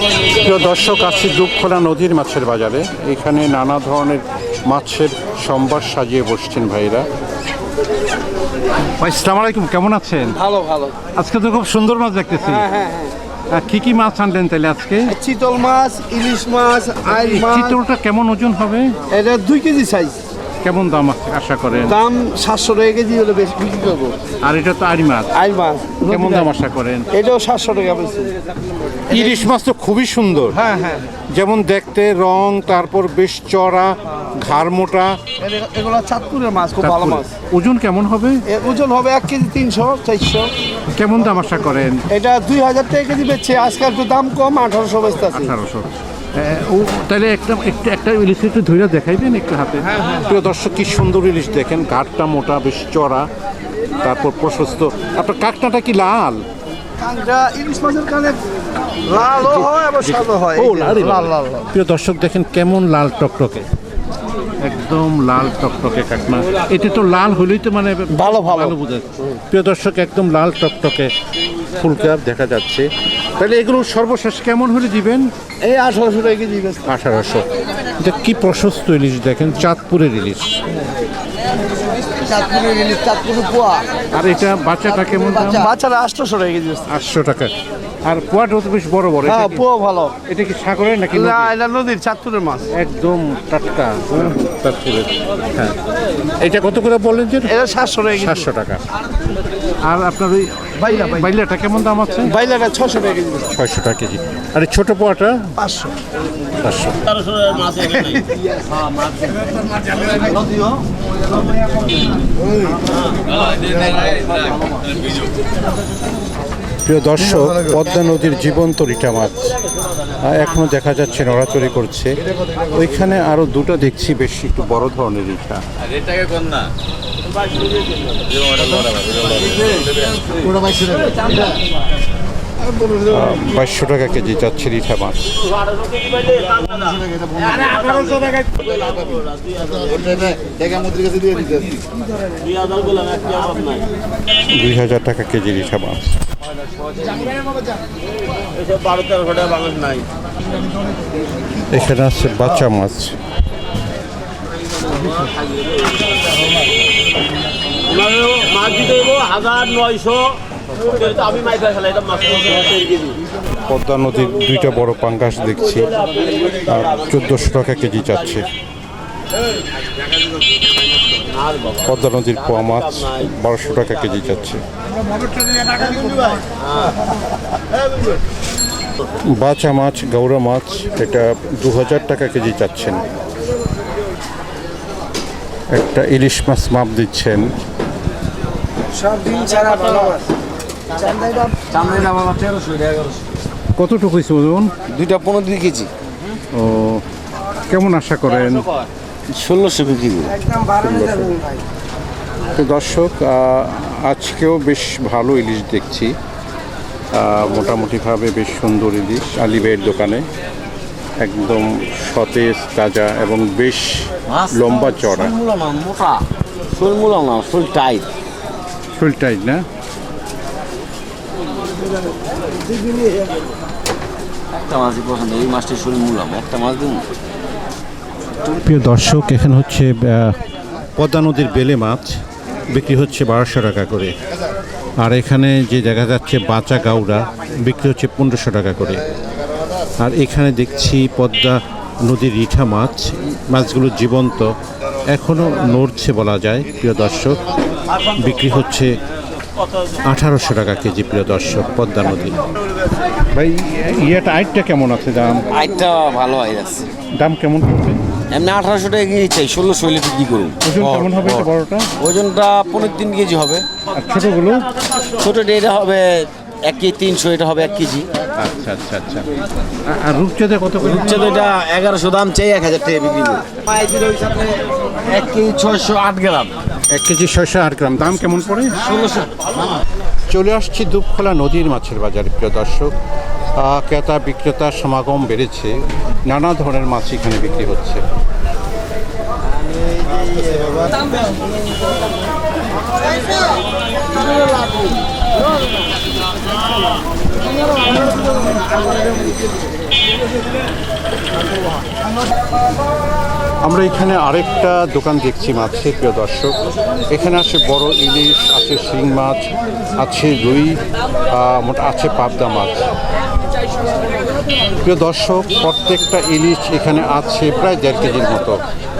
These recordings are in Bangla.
প্রিয় দর্শক আছি দুপখোলা নদীর মাছের বাজারে। এখানে নানা ধরনের মাছের সম্ভার সাজিয়ে বসছেন ভাইরা। ভাই সালাম আলাইকুম কেমন আছেন? ভালো ভালো। আজকে তো খুব সুন্দর মাছ দেখতেছি। হ্যাঁ হ্যাঁ হ্যাঁ। কি কি মাছ আনলেন তাহলে আজকে? চিতল মাছ ইলিশ মাছ আইল মাছ। চিতলটা কেমন ওজন হবে? এটা দুই কেজি সাইজ কেমন দাম আছে আশা করেন? দাম সাতশো টাকা কেজি হলে বেশি বিক্রি করব। আর এটা তো আড়ি মাছ। আইল মাছ। কেমন দাম আশা করেন? এটাও সাতশো টাকা বেশি ইলিশ মাছ তো খুবই সুন্দর। হ্যাঁ হ্যাঁ। যেমন দেখতে রং তারপর বেশ চড়া ঘাড় মোটা। এগুলো চাঁদপুরের মাছ খুব ভালো মাছ। ওজন কেমন হবে? ওজন হবে এক কেজি তিনশো চারশো। কেমন দাম আশা করেন? এটা দুই হাজার টাকা কেজি বেচছে। আজকাল একটু দাম কম আঠারোশো বেচতে আছে আঠারোশো। ও তাহলে একটা একটা একটা ইলিশ একটু ধৈর্য দেখাইবেন একটু হাতে? প্রিয় দর্শক কি সুন্দর ইলিশ দেখেন ঘাটটা মোটা বেশ চড়া তারপর প্রশস্ত। আপনার কাকটাটা কি হয় হয়। লাল। প্রিয় দর্শক দেখেন কেমন লাল টকটকে। একদম লাল টকটকে কাকনা এটা তো লাল হলেই তো মানে ভালো, ভালো। বোঝা প্রিয় দর্শক একদম লাল টকটকে ফুলকাপ দেখা যাচ্ছে। তাহলে এগুলো সর্বশেষ কেমন হলে দিবেন? এই আঠারোশো টাকা বেচতে আঠারোশো। এটা কি প্রশস্ত ইলিশ দেখেন? চাঁদপুরের ইলিশ। আর এটা বাচ্চাটা কেমন বাচ্চারা আটশোশো টাকা আটশো টাকা। আর পোয়াটাও তো বেশ বড় বড়। এটা হ্যাঁ পোয়া ভালো। এটা কি সাগরের নাকি না নদীর? এটা নদীর চাঁদপুরের মাছ। একদম টাটকা। চাঁদপুরের হ্যাঁ। এটা কত করে বললেন যে? এটা সাতশো টাকা সাতশো টাকা। আর আপনার ওই বাইলা বাইলা। বাইলাটা কেমন দাম আছে? বাইলাটা ছশো টাকা কেজি। ছয়শো টাকা কেজি। আর এই ছোট পোয়াটা? পাঁচশো। পাঁচশো। প্রিয় দর্শক পদ্মা নদীর জীবন্ত রিটা মাছ। আহ, এখনও দেখা যাচ্ছে নড়াচড়ি করছে। ওইখানে আরও দুটো দেখছি বেশ একটু বড় ধরনের রিটা বাইশশো টাকা কেজি যাচ্ছে রিঠা মাছ। দুই হাজার টাকা কেজি রিঠা মাছ। বারো তেরোশো টাকা বাংলাদেশ নাই। এখানে আছে বাচ্চা মাছ। মাছ দিতে হাজার নয়শো। পদ্মা নদীর দুইটা বড় পাঙ্গাস দেখছি। আর চোদ্দোশো টাকা কেজি যাচ্ছে। পদ্মা নদীর পোয়া মাছ বারোশো টাকা কেজি যাচ্ছে। বাচা মাছ গৌরা মাছ এটা দু হাজার টাকা কেজি চাচ্ছেন। একটা ইলিশ মাছ মাপ দিচ্ছেন। কতটুকু ওজন দুইটা পনেরো দুই কেজি। ও কেমন আশা করেন? ষোলোশো ভাই। তো দর্শক আজকেও বেশ ভালো ইলিশ দেখছি। মোটামুটিভাবে বেশ সুন্দর ইলিশ আলিবের দোকানে। একদম সতেজ তাজা এবং বেশ লম্বা চড়া। মূলা না টাইট। ফুল টাইট না? একটা মাছই পছন্দ এই মাছটি শোল মূলাম একটা মাছ দিন। প্রিয় দর্শক, এখানে হচ্ছে পদ্মা নদীর বেলে মাছ বিক্রি হচ্ছে বারোশো টাকা করে। আর এখানে যে দেখা যাচ্ছে বাঁচা গাউরা বিক্রি হচ্ছে পনেরোশো টাকা করে। আর এখানে দেখছি পদ্মা নদীর রিঠা মাছ, মাছগুলো জীবন্ত, এখনও নড়ছে বলা যায়, প্রিয় দর্শক। বিক্রি হচ্ছে আঠারোশো টাকা কেজি প্রিয় দর্শক পদ্মা নদী। ভাই ইয়েটা আইটটা কেমন আছে দাম? আইটটা ভালো আইট আছে দাম কেমন পড়বে? এমনি আঠারোশো টাকা কেজি চাই ষোলোশো হলে কি করুন। ওজন কেমন হবে এটা বড়টা? ওজনটা পনেরো তিন কেজি হবে। আর ছোটোগুলো? ছোটোটা এটা হবে এক কেজি তিনশো এটা হবে এক কেজি। আচ্ছা আচ্ছা আচ্ছা। আর রূপচাঁদে কত করে? হচ্ছে এটা এগারোশো দাম চাই এক হাজার টাকা বিক্রি করি এক কেজি ছয়শো আট গ্রাম। এক কেজি ছয়শো আট গ্রাম। দাম কেমন পড়ে? ষোলোশো। চলে আসছি দুপখোলা নদীর মাছের বাজারে প্রিয় দর্শক। ক্রেতা বিক্রেতার সমাগম বেড়েছে। নানা ধরনের মাছ এখানে বিক্রি হচ্ছে। আমরা এখানে আরেকটা দোকান দেখছি মাছের প্রিয় দর্শক। এখানে আছে বড় ইলিশ, আছে শিং মাছ, আছে রুই মোট- আছে পাবদা মাছ। প্রিয় দর্শক, প্রত্যেকটা ইলিশ এখানে আছে প্রায় দেড় কেজির মতো।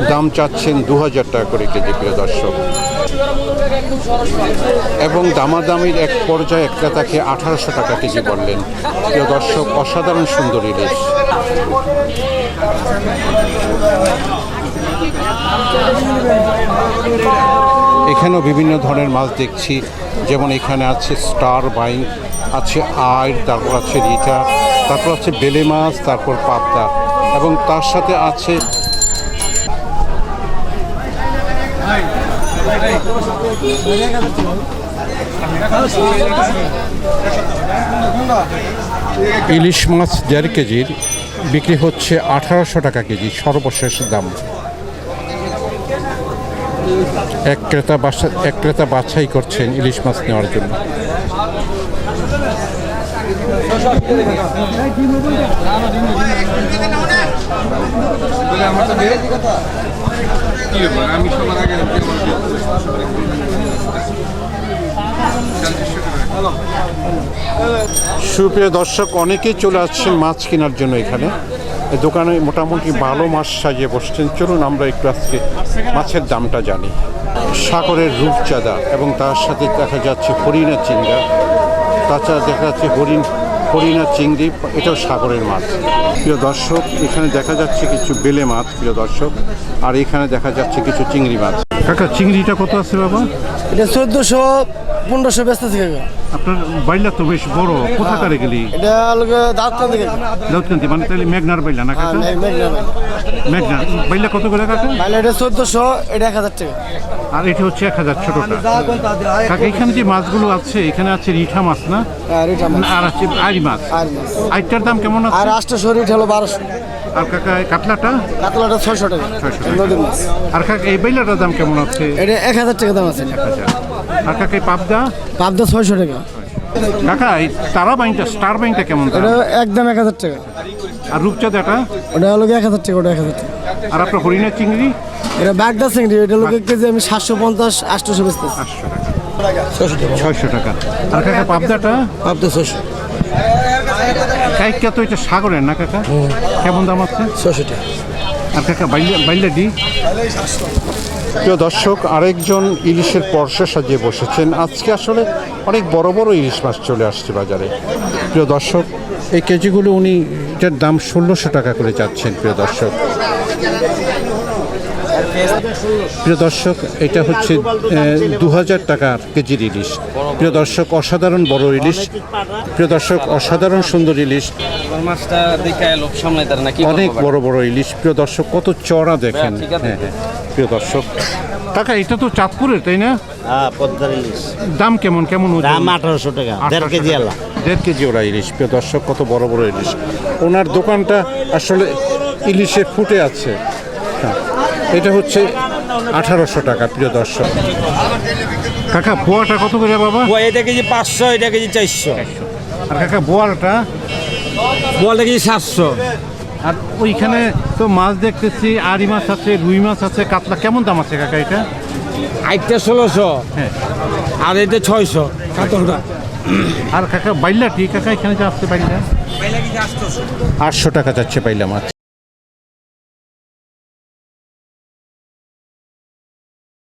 দাম চাচ্ছেন দু হাজার টাকা করে কেজি, প্রিয় দর্শক। এবং দামাদামির এক পর্যায়ে এক ক্রেতাকে আঠারোশো টাকা কেজি বললেন। প্রিয় দর্শক, অসাধারণ সুন্দর ইলিশ। এখানেও বিভিন্ন ধরনের মাছ দেখছি। যেমন এখানে আছে স্টার বাইন, আছে আয় তারপর আছে রিটা তারপর আছে বেলে মাছ, তারপর পাবদা। এবং তার সাথে আছে ইলিশ মাছ দেড় কেজির, বিক্রি হচ্ছে আঠারোশো টাকা কেজি, সর্বশেষ দাম। এক ক্রেতা বাসা, এক ক্রেতা বাছাই করছেন ইলিশ মাছ নেওয়ার জন্য। সুপ্রিয় দর্শক, অনেকেই চলে আসছেন মাছ কেনার জন্য এখানে। দোকানে মোটামুটি ভালো মাছ সাজিয়ে বসছেন। চলুন আমরা একটু আজকে মাছের দামটা জানি। সাগরের রূপচাঁদা এবং তার সাথে দেখা যাচ্ছে হরিণা চিংড়া। তাছাড়া দেখা যাচ্ছে হরিণ হরিণা চিংড়ি, এটাও সাগরের মাছ। প্রিয় দর্শক, এখানে দেখা যাচ্ছে কিছু বেলে মাছ, প্রিয় দর্শক। আর এখানে দেখা যাচ্ছে কিছু চিংড়ি মাছ। কাকা চিংড়িটা কত আছে বাবা? এটা চোদ্দশো পনেরোশো ব্যস্ত থেকে আপনার বাইলা তো বেশ বড় কোথাকারে গেলি? এটা মানে তাহলে মেঘনার বাইলা না কাকা? মেঘনা বাইলা কত করে কাকা? তাহলে এটা চোদ্দশো এটা এক হাজার টাকা। আর এটা হচ্ছে এক হাজার ছোটটা। কাকা এখানে যে মাছগুলো আছে এখানে আছে রিঠা মাছ না? আর এটা আর আছে আড়ি মাছ। আর মাছ। আইটার দাম কেমন আর আছে আটশো রিট হলো বারোশো। আর কাকা কাতলাটা? কাতলাটা ছয়শো টাকা। 600 নদীর মাছ। আর কাকা এই বাইলাটার দাম কেমন আছে? এটা এক হাজার টাকা দাম আছে। আর কাকা এই পাবদা? পাবদা ছয়শো টাকা। কাকা এই তারা বাইনটা স্টার বাইনটা কেমন? এটা একদম এক হাজার টাকা। আর রূপচাঁদাটা? ওটা হলো এক হাজার টাকা ওটা এক হাজার টাকা। আর আপনার হরিণা চিংড়ি? এটা বাগদা চিংড়ি এটা লোকে কেজি আমি সাতশো পঞ্চাশ আটশোশো বেচতেছি। ছশো টাকা। ছয়শো টাকা। আর কাকা পাবদাটা? পাবদা ছশো কাইকা তো এটা সাগরের না কাকা? কেমন দাম আছে? ছশোটি টাকা আর কাকা বাইলে বাইলাডি প্রিয় দর্শক আরেকজন ইলিশের পর্ষা সাজিয়ে বসেছেন। আজকে আসলে অনেক বড় বড় ইলিশ মাছ চলে আসছে বাজারে। প্রিয় দর্শক এই কেজিগুলো উনি এটার দাম ষোলোশো টাকা করে যাচ্ছেন প্রিয় দর্শক। প্রিয় দর্শক এটা হচ্ছে দু হাজার টাকার কেজির ইলিশ প্রিয় দর্শক অসাধারণ বড় ইলিশ প্রিয় দর্শক অসাধারণ সুন্দর ইলিশ অনেক বড় বড় ইলিশ প্রিয় দর্শক কত চড়া দেখেন। হ্যাঁ হ্যাঁ। প্রিয় দর্শক। কাকা এটা তো চাঁদপুরের তাই না? হ্যাঁ পদ্মার ইলিশ দাম কেমন কেমন? দাম আঠারোশো টাকা দেড় কেজি আলা। দেড় কেজি ওরা ইলিশ প্রিয় দর্শক কত বড় বড় ইলিশ ওনার দোকানটা আসলে ইলিশে ফুটে আছে। হ্যাঁ। এটা হচ্ছে আঠারোশো টাকা প্রিয় দর্শক। কাকা পোয়াটা কত করে বাবা? এটা কেজি পাঁচশো এটা কেজি চারশো। আর কাকা বোয়ালটা বলটা কেজি সাতশো। আর ওইখানে তো মাছ দেখতেছি আড়ি মাছ আছে রুই মাছ আছে কাতলা কেমন দাম আছে কাকা এটা? আটটা ষোলোশো হ্যাঁ। আর এটা ছয়শো কাতলটা আর কাকা বাইলা ঠিক কাকা এখানে যে আসতে বাইলা আটশো টাকা যাচ্ছে বাইলা মাছ।